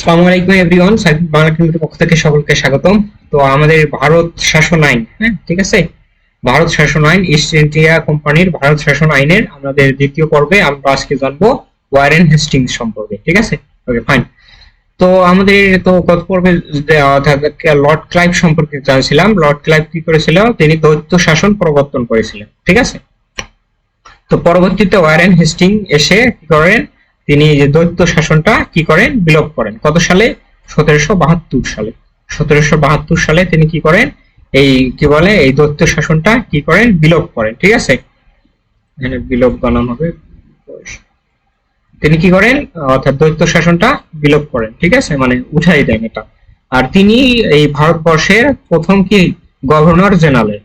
আসসালামু আলাইকুম এভরিওয়ান, সাইফুল বাংলা ক্রিকেটের পক্ষ থেকে সকলকে স্বাগতম। তো আমাদের ভারত শাসন আইন হ্যাঁ ঠিক আছে? ভারত শাসন আইন ইস্ট ইন্ডিয়া কোম্পানির ভারত শাসন আইনের আমাদের দ্বিতীয় পর্বে আমরা আজকে জানব ওয়ারেন সম্পর্কে, ঠিক আছে? ওকে ফাইন তো আমাদের তো গত পর্বে লর্ড ক্লাইভ সম্পর্কে জানছিলাম। লর্ড ক্লাইভ কি করেছিল? তিনি দৈত্য শাসন প্রবর্তন করেছিলেন, ঠিক আছে? তো পরবর্তীতে ওয়ারেন হেস্টিং এসে কি করেন? তিনি যে দৈত্য শাসনটা কি করেন? বিলোপ করেন। কত সালে? সতেরোশো বাহাত্তর সালে। সতেরোশো বাহাত্তর সালে তিনি কি করেন? এই কি বলে? এই দৈত্য শাসনটা কি করেন? বিলোপ করেন। ঠিক আছে? বিলোপ বানানো হবে। তিনি কি করেন? অর্থাৎ দৈত্য শাসনটা বিলোপ করেন। ঠিক আছে? মানে উঠাই দেন এটা। আর তিনি এই ভারতবর্ষের প্রথম কি? Governor general.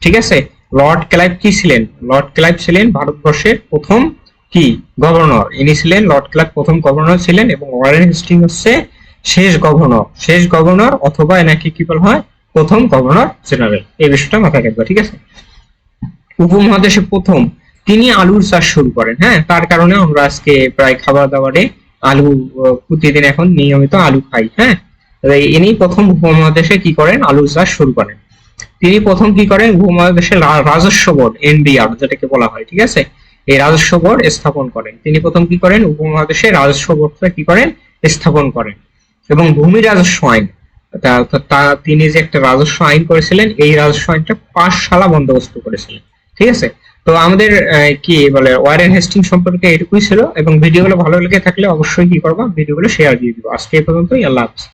ঠিক আছে? লর্ড ক্লাইভ কি ছিলেন? লর্ড ক্লাইভ ছিলেন ভারতবর্ষের প্রথম কি গভর্নর। ইনি ছিলেন লর্ড ক্লার্ক প্রথম গভর্নর ছিলেন এবং ওয়ারেন হেস্টিং হচ্ছে শেষ গভর্নর। শেষ গভর্নর অথবা এনাকে কি বলা হয়? প্রথম গভর্নর জেনারেল। এই বিষয়টা মাথায় রাখবে, ঠিক আছে? উপমহাদেশে প্রথম। তিনি আলুর চাষ শুরু করেন হ্যাঁ? তার কারণে আমরা আজকে প্রায় খাবার দাবারে আলু প্রতিদিন এখন নিয়মিত আলু খাই হ্যাঁ? ইনি প্রথম উপমহাদেশে কি করেন? আলুর চাষ শুরু করেন। তিনি প্রথম কি করেন? উপমহাদেশের রাজস্ব বোর্ড, এনবিআর, যেটাকে বলা হয়, ঠিক আছে? এই রাজস্ব স্থাপন করেন। তিনি প্রথম কি করেন? উপমহাদেশে রাজস্ব কি করেন? স্থাপন করেন। এবং ভূমি রাজস্ব আইন, তা তিনি যে একটা রাজস্ব আইন করেছিলেন, এই রাজস্ব আইনটা পাঁচ সালা বন্দোবস্ত করেছিলেন। ঠিক আছে? তো আমাদের কি বলে, ওয়ারেন হেস্টিং সম্পর্কে এটুকুই ছিল। এবং ভিডিওগুলো ভালো লেগে থাকলে অবশ্যই কি করবা? ভিডিওগুলো শেয়ার দিয়ে দিব। আজকে এই পর্যন্তই। আল্লাহ হাফিজ।